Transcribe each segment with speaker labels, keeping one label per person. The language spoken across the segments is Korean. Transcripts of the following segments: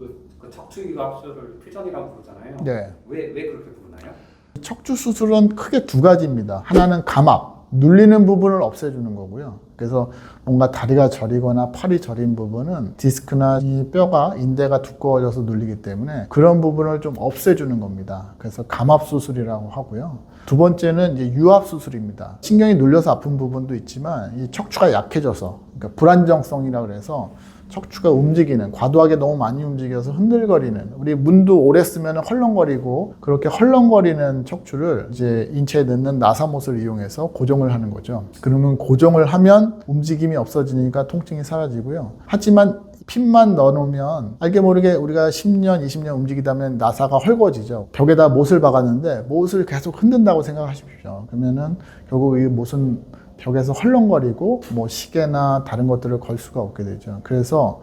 Speaker 1: 그, 그 척추 유압술을 퓨전이라고 부르잖아요.
Speaker 2: 네.
Speaker 1: 왜, 왜 그렇게 부르나요?
Speaker 2: 척추 수술은 크게 두 가지입니다. 하나는 감압, 눌리는 부분을 없애주는 거고요. 그래서 뭔가 다리가 저리거나 팔이 저린 부분은 디스크나 이 뼈가 인대가 두꺼워져서 눌리기 때문에 그런 부분을 좀 없애주는 겁니다. 그래서 감압 수술이라고 하고요. 두 번째는 이제 유압 수술입니다. 신경이 눌려서 아픈 부분도 있지만 이 척추가 약해져서 그러니까 불안정성이라 그래서 척추가 움직이는 과도하게 너무 많이 움직여서 흔들거리는 우리 문도 오래 쓰면 헐렁거리고 그렇게 헐렁거리는 척추를 이제 인체에 넣는 나사못을 이용해서 고정을 하는 거죠. 그러면 고정을 하면 움직임이 없어지니까 통증이 사라지고요. 하지만 핀만 넣어놓으면 알게 모르게 우리가 10년, 20년 움직이다 보면 나사가 헐거지죠. 벽에다 못을 박았는데 못을 계속 흔든다고 생각하십시오. 그러면은 결국 이 못은 벽에서 헐렁거리고 뭐 시계나 다른 것들을 걸 수가 없게 되죠. 그래서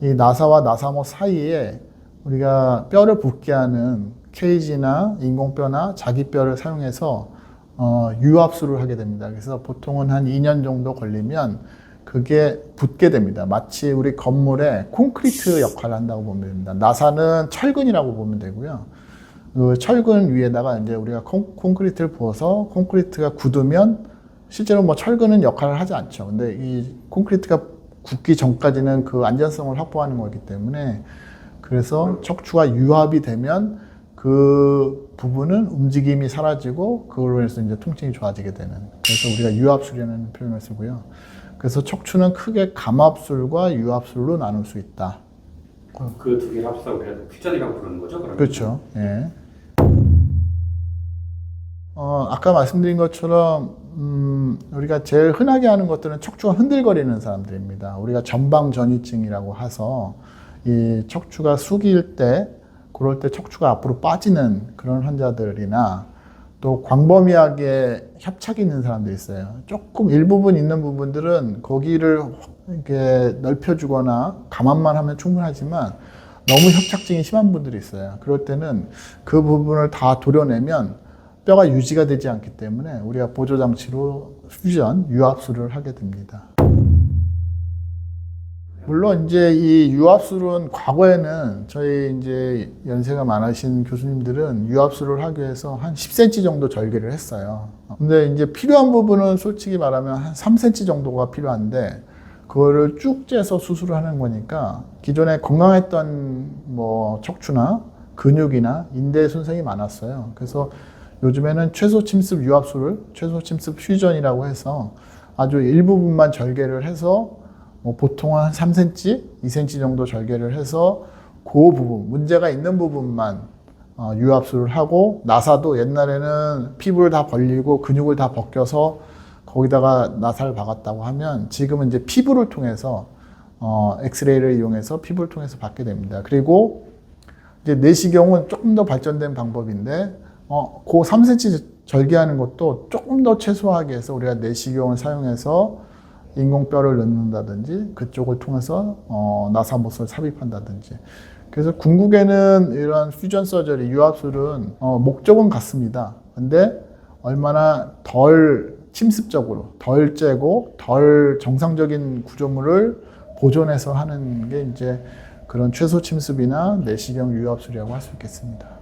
Speaker 2: 이 나사와 나사못 사이에 우리가 뼈를 붙게 하는 케이지나 인공뼈나 자기뼈를 사용해서 어, 유압술을 하게 됩니다. 그래서 보통은 한 2년 정도 걸리면 그게 붙게 됩니다. 마치 우리 건물에 콘크리트 역할을 한다고 보면 됩니다. 나사는 철근이라고 보면 되고요. 그 철근 위에다가 이제 우리가 콘, 콘크리트를 부어서 콘크리트가 굳으면 실제로 뭐 철근은 역할을 하지 않죠. 근데 이 콘크리트가 굳기 전까지는 그 안전성을 확보하는 거기 때문에 그래서 척추가 유압이 되면 그 부분은 움직임이 사라지고 그걸로 해서 이제 통증이 좋아지게 되는 그래서 우리가 유압술이라는 표현을 쓰고요. 그래서 척추는 크게 감압술과 유압술로 나눌 수 있다.
Speaker 1: 그 두 개를 합쳐서 우리가 퓨전이라고 부르는 거죠? 그러면?
Speaker 2: 그렇죠. 예. 어, 아까 말씀드린 것처럼 음, 우리가 제일 흔하게 하는 것들은 척추가 흔들거리는 사람들입니다. 우리가 전방 전이증이라고 해서 이 척추가 숙일 때 그럴 때 척추가 앞으로 빠지는 그런 환자들이나 또 광범위하게 협착이 있는 사람들이 있어요. 조금 일부분 있는 부분들은 거기를 이렇게 넓혀주거나 감압만 하면 충분하지만 너무 협착증이 심한 분들이 있어요. 그럴 때는 그 부분을 다 도려내면 뼈가 유지가 되지 않기 때문에 우리가 보조장치로 퓨전, 유압술을 하게 됩니다. 물론 이제 이 유압술은 과거에는 저희 이제 연세가 많으신 교수님들은 유압술을 하기 위해서 한 10cm 정도 절개를 했어요. 근데 이제 필요한 부분은 솔직히 말하면 한 3cm 정도가 필요한데 그거를 쭉 째서 수술을 하는 거니까 기존에 건강했던 뭐 척추나 근육이나 인대 손상이 많았어요. 그래서 요즘에는 최소 침습 유압술을 최소 침습 퓨전이라고 해서 아주 일부분만 절개를 해서 뭐 보통 한 3cm, 2cm 정도 절개를 해서 그 부분, 문제가 있는 부분만 어, 유압술을 하고 나사도 옛날에는 피부를 다 벌리고 근육을 다 벗겨서 거기다가 나사를 박았다고 하면 지금은 이제 피부를 통해서 어, 엑스레이를 이용해서 피부를 통해서 받게 됩니다. 그리고 이제 내시경은 조금 더 발전된 방법인데 어, 그 3cm 절개하는 것도 조금 더 최소화하기 위해서 우리가 내시경을 사용해서 인공뼈를 넣는다든지 그쪽을 통해서 어, 나사못을 삽입한다든지 그래서 궁극에는 이런 퓨전 서저리 유압술은 어, 목적은 같습니다. 근데 얼마나 덜 침습적으로 덜 째고 덜 정상적인 구조물을 보존해서 하는 게 이제 그런 최소 침습이나 내시경 유압술이라고 할 수 있겠습니다.